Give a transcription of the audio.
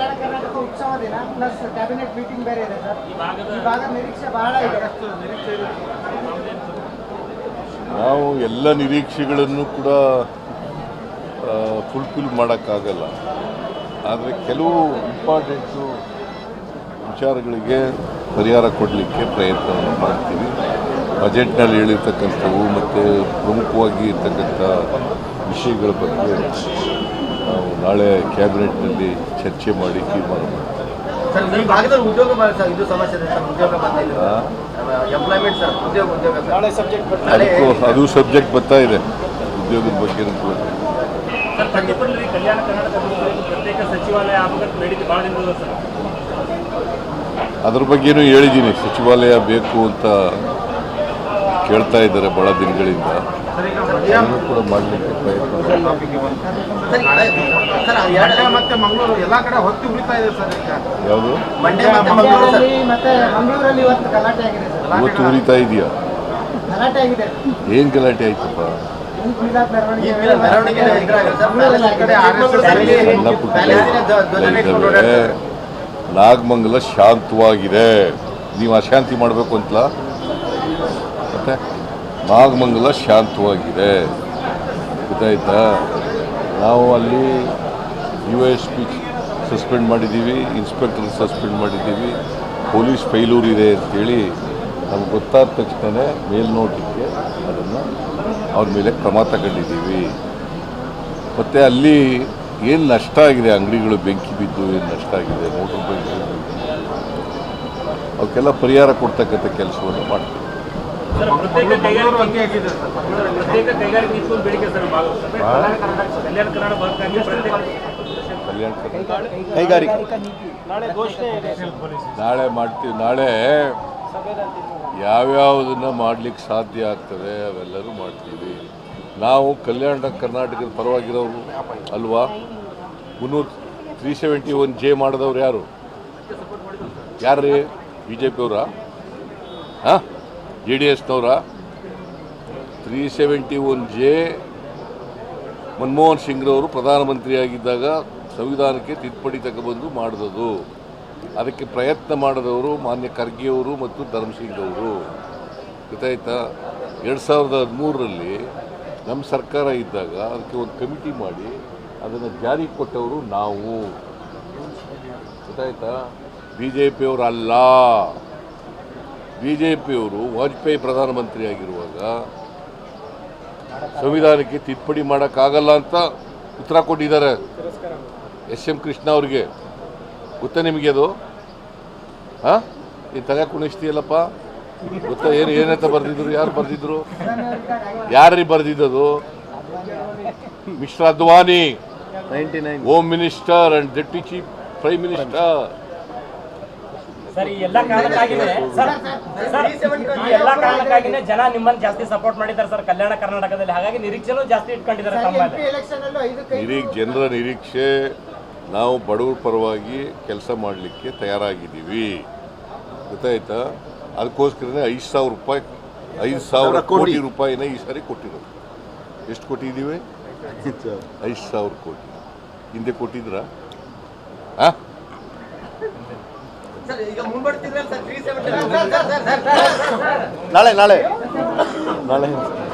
ಕಲ್ಯಾಣ ಕರ್ನಾಟಕ ಉತ್ಸವ ದಿನ. Plus cabinet meeting ಬೇರೆ ಇದೆ ಸರ್. ಈ ಭಾಗದ ನಿರೀಕ್ಷೆ ಬಹಳ ಇದೆ. ನಾವು ಎಲ್ಲ ನಿರೀಕ್ಷೆಗಳನ್ನು ಕೂಡ ಫುಲ್ಫಿಲ್ ಮಾಡೋಕ್ಕಾಗಲ್ಲ. ಆದರೆ ಕೆಲವು ಇಂಪಾರ್ಟೆಂಟು ವಿಚಾರಗಳಿಗೆ ಪರಿಹಾರ ಕೊಡಲಿಕ್ಕೆ ಪ್ರಯತ್ನವನ್ನು ಮಾಡ್ತೀವಿ. ಬಜೆಟ್ನಲ್ಲಿ ಹೇಳಿರ್ತಕ್ಕಂಥವು ಮತ್ತು ಪ್ರಮುಖವಾಗಿ ಇರ್ತಕ್ಕಂಥ ವಿಷಯಗಳ ಬಗ್ಗೆ. ನಾವು ನಾಳೆ ಕ್ಯಾಬಿನೆಟ್ನಲ್ಲಿ ಚರ್ಚೆ ಮಾಡಿ ತೀರ್ಮಾನ ಮಾಡ್ತೀವಿ ಅದಕ್ಕೂ ಅದು ಸಬ್ಜೆಕ್ಟ್ ಬರ್ತಾ ಇದೆ. ಉದ್ಯೋಗದ ಬಗ್ಗೆ ಅದ್ರ ಬಗ್ಗೆನೂ ಹೇಳಿದ್ದೀನಿ. ಸಚಿವಾಲಯ ಬೇಕು ಅಂತ ಕೇಳ್ತಾ ಇದ್ದಾರೆ ಭಾಳ ದಿನಗಳಿಂದ. ಅದನ್ನು ಕೂಡ ಮಾಡಲಿಕ್ಕೆ ಪ್ರಯತ್ನ ಸರ್ ಈ- ಸರ್ ಮತ್ತೆ ಮಂಗಳೂರು ಎಲ್ಲಾ ಕಡೆ ಹೊತ್ತಿ ಉಳಿತಾ ಇದೆ ಸರ್. ಈಗ ಯಾವುದು ಇವತ್ತು ಉರಿತಾ ಇದೆಯಾ? ಏನು ಗಲಾಟೆ ಆಯ್ತಪ್ಪ. ನಾಗಮಂಗಲ ಶಾಂತವಾಗಿದೆ. ನೀವು ಅಶಾಂತಿ ಮಾಡಬೇಕು ಅಂತಲ್ಲ ಮತ್ತೆ ನಾಗಮಂಗಲ ಶಾಂತವಾಗಿದೆ. ಗೊತ್ತಾಯ್ತಾ? ನಾವು ಅಲ್ಲಿ ಯು ಎಸ್ ಪಿ ಸಸ್ಪೆಂಡ್ ಮಾಡಿದ್ದೀವಿ ಇನ್ಸ್ಪೆಕ್ಟರ್ ಸಸ್ಪೆಂಡ್ ಮಾಡಿದ್ದೀವಿ, ಪೊಲೀಸ್ ಫೈಲೂರ್ ಇದೆ ಅಂತೇಳಿ ನಮ್ಗೆ ಗೊತ್ತಾದ ತಕ್ಷಣ ಮೇಲ್ನೋಟಕ್ಕೆ ಅದನ್ನು ಅವ್ರ ಮೇಲೆ ಕ್ರಮ ತಗೊಂಡಿದ್ದೀವಿ. ಮತ್ತು ಅಲ್ಲಿ ಏನು ನಷ್ಟ ಆಗಿದೆ? ಅಂಗಡಿಗಳು ಬೆಂಕಿ ಬಿದ್ದು ಏನು ನಷ್ಟ ಆಗಿದೆ? ಮೋಟ್ರ್ ಬೈಕ್ ಅವಕ್ಕೆಲ್ಲ ಪರಿಹಾರ ಕೊಡ್ತಕ್ಕಂಥ ಕೆಲಸವನ್ನು ಮಾಡ್ತೀವಿ. ಕೈಗಾರಿಕೆ ನಾಳೆ ಘೋಷಣೆ ಇದೆ. ನಾಳೆ ಮಾಡ್ತೀವಿ. ನಾಳೆ ಯಾವ್ಯಾವ್ದನ್ನ ಮಾಡ್ಲಿಕ್ಕೆ ಸಾಧ್ಯ ಆಗ್ತದೆ ಅವೆಲ್ಲರೂ ಮಾಡ್ತೀವಿ. ನಾವು ಕಲ್ಯಾಣ ಕರ್ನಾಟಕದ ಪರವಾಗಿರೋರು ಅಲ್ವಾ? ಮುನ್ನೂರು ತ್ರೀ ಸೆವೆಂಟಿ ಒನ್ ಜೆ ಮಾಡಿದವ್ರು ಯಾರು? ಯಾರು ರೀ ಬಿ ಜೆ ಪಿಯವರಾ ಹಾಂ? J D ಎಸ್ನವರ three seventy one J Manmohan ಸಿಂಗ್ರವರು ಪ್ರಧಾನಮಂತ್ರಿಯಾಗಿದ್ದಾಗ ಸಂವಿಧಾನಕ್ಕೆ ತಿದ್ದುಪಡಿ ತಗೊಬಂದು ಮಾಡಿದದು. ಅದಕ್ಕೆ ಪ್ರಯತ್ನ ಮಾಡಿದವರು ಮಾನ್ಯ ಖರ್ಗೆಯವರು ಮತ್ತು ಧರ್ಮಸಿಂಗ್ ಅವರು ಗೊತ್ತಾಯ್ತಾ? ಎರಡು ಸಾವಿರದ ಹದಿಮೂರರಲ್ಲಿ ನಮ್ಮ ಸರ್ಕಾರ ಇದ್ದಾಗ ಅದಕ್ಕೆ ಒಂದು ಕಮಿಟಿ ಮಾಡಿ ಅದನ್ನು ಜಾರಿ ಕೊಟ್ಟವರು ನಾವು. ಗೊತ್ತಾಯ್ತಾ? ಬಿ ಜೆ ಪಿಯವರು ಅಲ್ಲ. ಬಿ ಜೆ ಪಿಯವರು ವಾಜಪೇಯಿ ಪ್ರಧಾನಮಂತ್ರಿ ಆಗಿರುವಾಗ ಸಂವಿಧಾನಕ್ಕೆ ತಿದ್ದುಪಡಿ ಮಾಡೋಕ್ಕಾಗಲ್ಲ ಅಂತ ಉತ್ತರ ಕೊಟ್ಟಿದ್ದಾರೆ. ಎಸ್. ಎಂ. ಕೃಷ್ಣ ಅವ್ರಿಗೆ. ಗೊತ್ತಾ ನಿಮಗೆ ಅದು? ಹಾಂ? ಈ ತಲೆ ಕುಣಿಸ್ತೀಯಲ್ಲಪ್ಪ? ಗೊತ್ತಾ ಏನು ಏನಂತ ಬರೆದಿದ್ರು? ಯಾರು ಬರೆದಿದ್ರು? ಯಾರಿಗೆ ಬರೆದಿದ್ದದು? Mister Advani. Home minister and deputy chief prime minister sir ಈ ಎಲ್ಲ ಕಾರಣಕ್ಕಾಗಿನೇ ಸರ್ ಸರ್ ಈ ಎಲ್ಲ ಕಾರಣಕ್ಕಾಗಿನೇ ಜನ ನಿಮ್ಮನ್ನ ಜಾಸ್ತಿ ಸಪೋರ್ಟ್ ಮಾಡಿದ್ದಾರೆ ಸರ್ ಕಲ್ಯಾಣ ಕರ್ನಾಟಕದಲ್ಲಿ. ಹಾಗಾಗಿ ನಿರೀಕ್ಷೆನೂ ಜಾಸ್ತಿ ಇಟ್ಕೊಂಡಿದ್ದಾರೆ ಐದಕ್ಕೆ ಜನರ ನಿರೀಕ್ಷೆ ನಾವು ಬಡವರ ಪರವಾಗಿ ಕೆಲಸ ಮಾಡಲಿಕ್ಕೆ ತಯಾರಾಗಿದ್ದೀವಿ. ಗೊತ್ತಾಯ್ತಾ? ಅದಕ್ಕೋಸ್ಕರನೇ ಐದು ಸಾವಿರ ರೂಪಾಯಿ ಐದು ಸಾವಿರ ಕೋಟಿ. ರೂಪಾಯಿನ ಈ ಸಾರಿ ಕೊಟ್ಟಿರೋದು. ಎಷ್ಟು ಕೊಟ್ಟಿದ್ದೀವಿ ಐದು ಸಾವಿರ. ಕೋಟಿ. ಹಿಂದೆ ಕೊಟ್ಟಿದ್ರಾ? ಹಾಂ ಸರ್ ಈಗ ಮುಂಬಡ್ತಿದ್ರಲ್ಲ sir three seventy sir sir sir sir ನಾಳೆ ನಾಳೆ. ನಾಳೆ.